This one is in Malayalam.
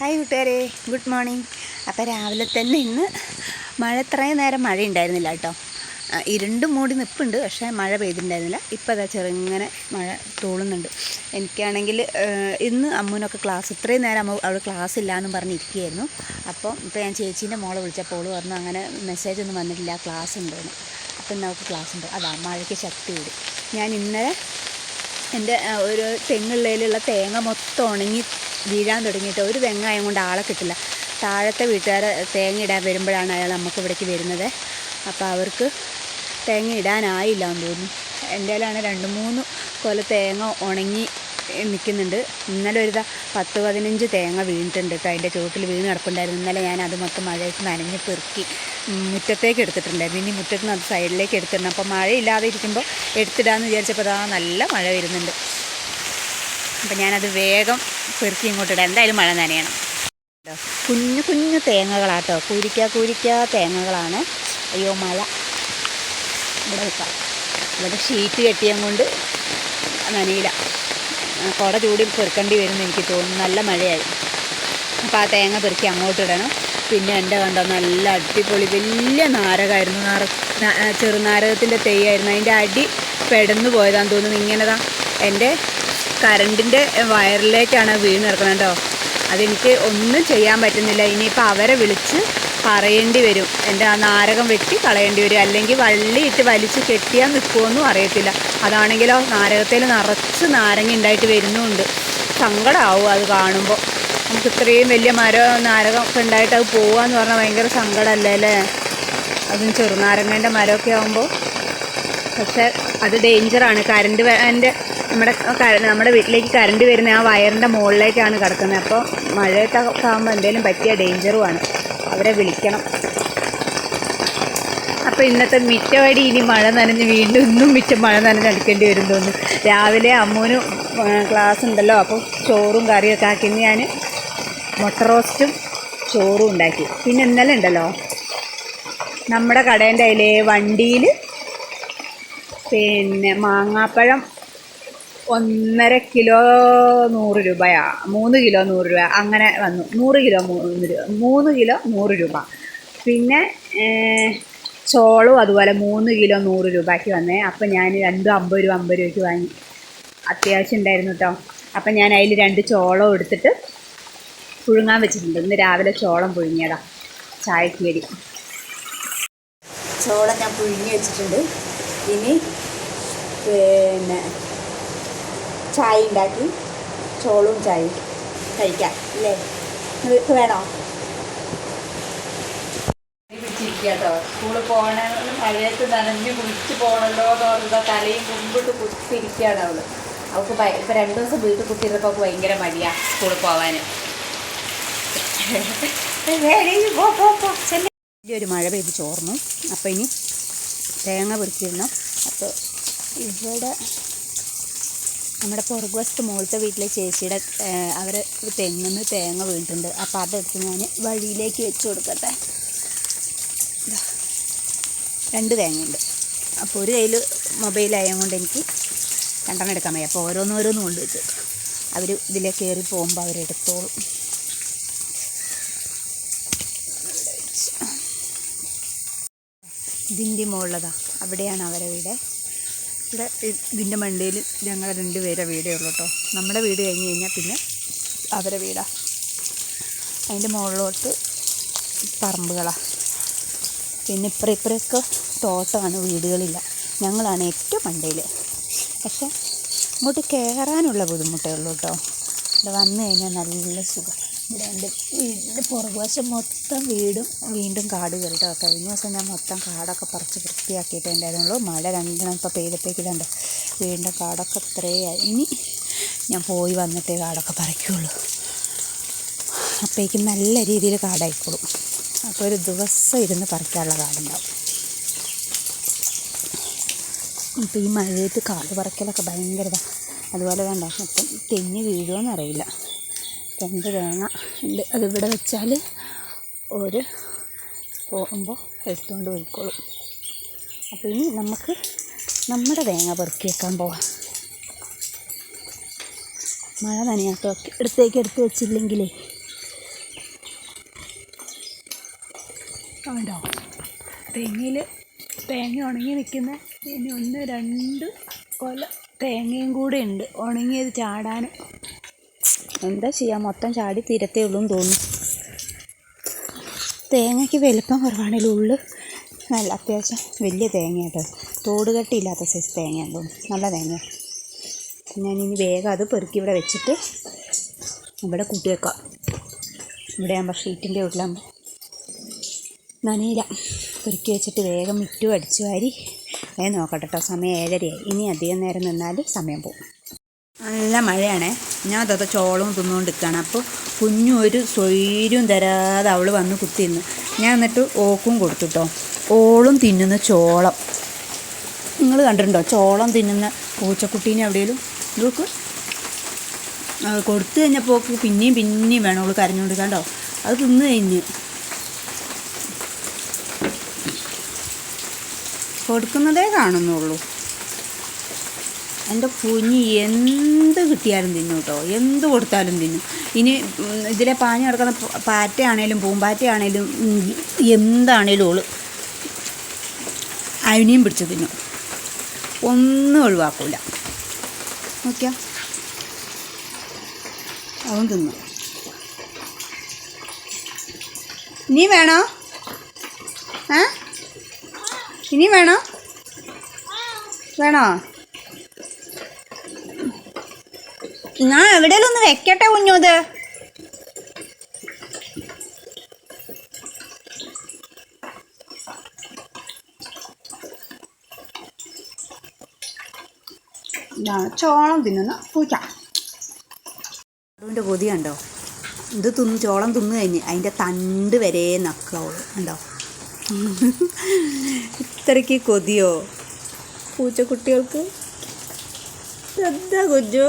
ഹായ് കൂട്ടുകാരെ ഗുഡ് മോർണിംഗ്. അപ്പോൾ രാവിലെ തന്നെ ഇന്ന് മഴ ഇത്രയും നേരം മഴ ഉണ്ടായിരുന്നില്ല കേട്ടോ. ഇരുണ്ട് മൂടി നിൽപ്പുണ്ട് പക്ഷേ മഴ പെയ്തിട്ടുണ്ടായിരുന്നില്ല. ഇപ്പോൾ അതാ ചെറുങ്ങനെ മഴ തോളുന്നുണ്ട്. എനിക്കാണെങ്കിൽ ഇന്ന് അമ്മൂനൊക്കെ ക്ലാസ് ഇത്രയും നേരം അമ്മ അവിടെ ക്ലാസ് ഇല്ല എന്നും പറഞ്ഞിരിക്കുകയായിരുന്നു. അപ്പോൾ ഇപ്പോൾ ഞാൻ ചേച്ചീന്റെ മോളെ വിളിച്ചപ്പോൾ ഓൾ പറഞ്ഞു അങ്ങനെ മെസ്സേജ് ഒന്നും വന്നിട്ടില്ല ക്ലാസ് ഉണ്ടെന്ന്. അപ്പം അവൾക്ക് ക്ലാസ് ഉണ്ട്. അതാ മഴയ്ക്ക് ശക്തി കൂടി ഞാൻ ഇന്നലെ എന്റെ ഒരു തെങ്ങുള്ളതിലുള്ള തേങ്ങ മൊത്തം ഉണങ്ങി വീഴാൻ തുടങ്ങിയിട്ട് ഒരു തെങ്ങായം കൊണ്ട് ആളെ കിട്ടില്ല. താഴത്തെ വീട്ടുകാരെ തേങ്ങ ഇടാൻ വരുമ്പോഴാണ് അയാൾ നമുക്ക് ഇവിടേക്ക് വരുന്നത്. അപ്പോൾ അവർക്ക് തേങ്ങ ഇടാനായില്ല എന്ന് തോന്നുന്നു. എന്റെ രണ്ട് മൂന്ന് കൊല തേങ്ങ ഉണങ്ങി നിൽക്കുന്നുണ്ട്. ഇന്നലെ ഒരു പത്ത് പതിനഞ്ച് തേങ്ങ വീണിട്ടുണ്ട് കേട്ടോ. അതിന്റെ ചുവട്ടിൽ വീണ് കിടപ്പുണ്ടായിരുന്നു. ഇന്നലെ ഞാൻ അത് മൊത്തം മഴയത്ത് നനഞ്ഞ് പെറുക്കി മുറ്റത്തേക്ക് എടുത്തിട്ടുണ്ടായിരുന്നു. ഇനി മുറ്റത്ത് നിന്ന് അത് സൈഡിലേക്ക് എടുത്തിടണം. അപ്പോൾ മഴയില്ലാതെ ഇരിക്കുമ്പോൾ എടുത്തിടാമെന്ന് വിചാരിച്ചപ്പോൾ അതാ നല്ല മഴ വരുന്നുണ്ട്. അപ്പം ഞാനത് വേഗം പെറുക്കി ഇങ്ങോട്ട് ഇടാം. എന്തായാലും മഴ നനയണം. കുഞ്ഞു കുഞ്ഞു തേങ്ങകളാട്ടോ. കൂരിക്ക കൂരിക്ക തേങ്ങകളാണ്. അയ്യോ മഴ ഇവിടെ ഇവിടെ ഷീറ്റ് കെട്ടിയം കൊണ്ട് നനയില്ല. ആ, കുട ചൂടി പെറുക്കേണ്ടി വരുമെന്ന് എനിക്ക് തോന്നുന്നു. നല്ല മഴയായി. അപ്പോൾ ആ തേങ്ങ പെറുക്കി അങ്ങോട്ട് ഇടണം. പിന്നെ എന്റെ കണ്ട നല്ല അടിപൊളി വലിയ നാരകമായിരുന്നു. നാര ചെറുനാരകത്തിന്റെ തെയ്യായിരുന്നു അതിന്റെ അടി പെടന്നു പോയതാന്ന് തോന്നുന്നു. ഇങ്ങനെതാ എന്റെ കറണ്ടിന്റെ വയറിലേക്കാണ് വീണ് കിടക്കുന്നത് കേട്ടോ അതെനിക്ക് ഒന്നും ചെയ്യാൻ പറ്റുന്നില്ല. ഇനിയിപ്പോൾ അവരെ വിളിച്ച് പറയേണ്ടി വരും. എന്റെ ആ നാരകം വെട്ടി കളയേണ്ടി വരും. അല്ലെങ്കിൽ വള്ളിയിട്ട് വലിച്ച് കെട്ടിയാൽ നിൽക്കുമെന്നും അറിയത്തില്ല. അതാണെങ്കിലോ നാരകത്തിൽ നിറച്ച് നാരങ്ങ ഉണ്ടായിട്ട് വരുന്നുമുണ്ട് സങ്കടമാവും അത് കാണുമ്പോൾ. നമുക്ക് ഇത്രയും വലിയ മരം നാരകം ഒക്കെ ഉണ്ടായിട്ട് അത് പോവാന്ന് പറഞ്ഞാൽ ഭയങ്കര സങ്കടമല്ലേ അല്ലേ? അതും ചെറുനാരങ്ങേന്റെ മരമൊക്കെ ആകുമ്പോൾ പക്ഷെ അത് ഡേഞ്ചറാണ് കറണ്ട് എന്റെ നമ്മുടെ നമ്മുടെ വീട്ടിലേക്ക് കറണ്ട് വരുന്ന ആ വയറിന്റെ മുകളിലേക്കാണ് കിടക്കുന്നത്. അപ്പോൾ മഴയത്താകുമ്പോൾ എന്തെങ്കിലും പറ്റിയ ഡേഞ്ചറുമാണ് അവരെ വിളിക്കണം. അപ്പോൾ ഇന്നത്തെ മിറ്റവടി ഇനി മഴ നനഞ്ഞ് വീണ്ടും ഇന്നും മിച്ചം മഴ നനഞ്ഞ് അടിക്കേണ്ടി വരും തോന്നുന്നു രാവിലെ അമ്മൂന് ക്ലാസ് ഉണ്ടല്ലോ. അപ്പോൾ ചോറും കറിയൊക്കെ ആക്കി. ഞാൻ മുട്ട റോസ്റ്റും ചോറും ഉണ്ടാക്കി. പിന്നെ ഇന്നലെ ഉണ്ടല്ലോ. നമ്മുടെ കടേന്റെ അതിലെ വണ്ടിയിൽ പിന്നെ മാങ്ങാപ്പഴം ഒന്നര കിലോ നൂറ് രൂപയാ. മൂന്ന് കിലോ നൂറ് രൂപ. അങ്ങനെ വന്നു. നൂറ് കിലോ മൂന്ന് രൂപ. മൂന്ന് കിലോ നൂറ് രൂപ. പിന്നെ ചോളും അതുപോലെ മൂന്ന് കിലോ നൂറ് രൂപയ്ക്ക് വന്നേ. അപ്പം ഞാൻ രണ്ടും അമ്പത് രൂപ അമ്പത് രൂപയ്ക്ക് വാങ്ങി. അത്യാവശ്യം ഉണ്ടായിരുന്നു കേട്ടോ അപ്പം ഞാൻ അതിൽ രണ്ട് ചോളവും എടുത്തിട്ട് പുഴുങ്ങാൻ വെച്ചിട്ടുണ്ട്. ഇന്ന് രാവിലെ ചോളം പുഴുങ്ങിയതാ. ചായക്ക് ചോളം ഞാൻ പുഴുങ്ങി വെച്ചിട്ടുണ്ട്. ഇനി പിന്നെ ചായ ഉണ്ടാക്കി. ചോളും ചായയും കഴിക്കാം അല്ലേ? നിങ്ങൾക്ക് വേണോ? കേട്ടോ സ്കൂളിൽ പോകണ മഴയത്ത് നനഞ്ഞ് കുളിച്ച് പോകണല്ലോ എന്ന് പറഞ്ഞാൽ തലയും കുത്തിരിക്കുകയാണ് അവൾ. അവൾക്ക് ഇപ്പം രണ്ട് ദിവസം വീട്ടിൽ കുത്തിയിരുന്നപ്പോൾ അവൾക്ക് ഭയങ്കര മടിയാ സ്കൂളിൽ പോകാൻ വലിയൊരു മഴ പെയ്ത് ചോർന്നു. അപ്പോൾ ഇനി തേങ്ങ പൊരിച്ചിരുന്നു അപ്പോൾ ഇവിടെ നമ്മുടെ പുറകുവശത്ത് മുകളിലത്തെ വീട്ടിലെ ചേച്ചിയുടെ അവർ തെങ്ങിന്ന് തേങ്ങ വീണിട്ടുണ്ട്. അപ്പോൾ അതെടുത്ത് ഞാൻ വഴിയിലേക്ക് വെച്ച് കൊടുക്കട്ടെ. രണ്ട് തേങ്ങയുണ്ട്. അപ്പോൾ ഒരു കയ്യിൽ മൊബൈലായത് കൊണ്ട് എനിക്ക് രണ്ടെണ്ണം എടുക്കാൻ വയ്യ. അപ്പോൾ ഓരോന്നോരോന്ന് കൊണ്ട് വെച്ച്. അവർ ഇതിലേക്ക് കയറി പോകുമ്പോൾ അവരെടുത്തോളും ഇതിന്റെ മുകളിലതാണ് അവിടെയാണ് അവരുടെ ഇവിടെ ഇതിന്റെ മണ്ടയിൽ ഞങ്ങൾ രണ്ടുപേരെ വീടേ ഉള്ളൂ കേട്ടോ നമ്മുടെ വീട് കഴിഞ്ഞ് കഴിഞ്ഞാൽ പിന്നെ അവരെ വീടാണ് അതിന്റെ മുകളിലോട്ട് പറമ്പുകളാണ് പിന്നെ ഇപ്പറ ഇപ്പറൊക്കെ തോട്ടമാണ് വീടുകളില്ല. ഞങ്ങളാണ് ഏറ്റവും മണ്ടയിൽ പക്ഷേ ഇങ്ങോട്ട് കയറാനുള്ള ബുദ്ധിമുട്ടേ ഉള്ളൂ കേട്ടോ ഇവിടെ വന്നു കഴിഞ്ഞാൽ നല്ല സുഖം. ഇവിടെ എന്റെ വീടിന്റെ പുറകുവശം മൊത്തം വീടും വീണ്ടും കാട് കയറിട്ടോ കഴിഞ്ഞ ദിവസം ഞാൻ മൊത്തം കാടൊക്കെ പറിച്ച് വൃത്തിയാക്കിയിട്ടേ ഉണ്ടായിരുന്നുള്ളൂ മഴ രണ്ടെണ്ണം ഇപ്പോൾ പെയ്തപ്പോഴേക്കിലുണ്ട് വീണ്ടും കാടൊക്കെ ഇത്രയായി ഇനി ഞാൻ പോയി വന്നിട്ടേ കാടൊക്കെ പറിക്കുള്ളൂ. അപ്പോഴേക്കും നല്ല രീതിയിൽ കാടായിക്കോളും. അപ്പോൾ ഒരു ദിവസം ഇരുന്ന് പറിക്കാനുള്ള കാടുണ്ടാവും. ഇപ്പോൾ ഈ മഴയത്ത് കാട് പറിക്കലൊക്കെ ഭയങ്കരതാണ് അതുപോലെ വേണ്ട മൊത്തം തെങ്ങി വീഴുമോ അറിയില്ല രണ്ട് തേങ്ങ ഉണ്ട്. അതിവിടെ വെച്ചാൽ ഒരു പോകുമ്പോൾ എടുത്തുകൊണ്ട് പോയിക്കോളും. അപ്പോൾ ഇനി നമുക്ക് നമ്മുടെ തേങ്ങ പെറുക്കി വെക്കാൻ പോവാം. മഴ നനയാത്തൊക്കെ എടുത്തേക്ക് എടുത്ത് വെച്ചില്ലെങ്കിലേ. ഉണ്ടോ തേങ്ങയിൽ തേങ്ങ ഉണങ്ങി നിൽക്കുന്ന ഇനി ഒന്ന് രണ്ട് കൊല തേങ്ങയും കൂടെ ഉണ്ട്. ഉണങ്ങിയത് ചാടാനും എന്താ ചെയ്യുക മൊത്തം ചാടി തീരത്തേ ഉള്ളൂ എന്ന് തോന്നുന്നു. തേങ്ങയ്ക്ക് വലിപ്പം കുറവാണ് ഉള്ളു. നല്ല അത്യാവശ്യം വലിയ തേങ്ങ കേട്ടോ. തോട് കട്ടിയില്ലാത്ത സൈസ് തേങ്ങയാണ് നല്ല തേങ്ങ ഞാനിനി വേഗം അത് പെറുക്കി ഇവിടെ വെച്ചിട്ട് ഇവിടെ കൂട്ടി വെക്കാം. ഇവിടെ ആകുമ്പോൾ ഷീറ്റിന്റെ വീട്ടിലാകുമ്പോൾ നനയില്ല പെറുക്കി വെച്ചിട്ട് വേഗം മിറ്റും അടിച്ചു വാരി. വേഗം നോക്കട്ടെ കേട്ടോ സമയം ഏഴരയായി. ഇനി അധികം നേരം നിന്നാൽ സമയം പോകും. നല്ല മഴയാണേ. ഞാൻ തത്ത ചോളവും തിന്നുകൊണ്ട് നിൽക്കുകയാണ് അപ്പോൾ കുഞ്ഞു ഒരു സ്വൈര്യവും തരാതെ അവൾ വന്ന് കുത്തി നിന്ന് ഞാൻ എന്നിട്ട് ഓക്കും കൊടുത്തുട്ടോ ഓളും തിന്നുന്ന ചോളം. നിങ്ങൾ കണ്ടിട്ടുണ്ടോ? ചോളം തിന്നുന്ന പൂച്ചക്കുട്ടീനെ എവിടെയെങ്കിലും? നോക്ക് കൊടുത്തു കഴിഞ്ഞപ്പോൾ പിന്നെയും പിന്നെയും വേണം അവൾ കരഞ്ഞുകൊണ്ട് കണ്ടോ അത് തിന്നു കഴിഞ്ഞ്. കൊടുക്കുന്നതേ കാണുന്നുള്ളൂ. എന്റെ കുഞ്ഞ് എന്ത് കിട്ടിയാലും തിന്നും കേട്ടോ. എന്ത് കൊടുത്താലും തിന്നും. ഇനി ഇതിലെ പാഞ്ഞ് കിടക്കുന്ന പാറ്റയാണേലും പൂമ്പാറ്റയാണേലും എന്താണേലും ഓൾ അതിനെയും പിടിച്ച് തിന്നും. ഒന്നും ഒഴിവാക്കൂല. നോക്കിയാ? അവൻ തിന്നു. ഇനി വേണോ? ഏ? ഇനി വേണോ? വേണോ? ഞാൻ എവിടെയെങ്കിലും ഒന്ന് വെക്കട്ടെ കുഞ്ഞുത് ചോളം തിന്നുന്ന. പൂച്ച അതുകൊണ്ട് കൊതി കണ്ടോ ഇത് തിന്ന് ചോളം തിന്നു കഴിഞ്ഞ് അതിന്റെ തണ്ട് വരെ നക്കാവുള്ളൂ ഉണ്ടോ ഇത്രയ്ക്ക് കൊതിയോ? പൂച്ചക്കുട്ടികൾക്ക്? എന്താ കുഞ്ഞു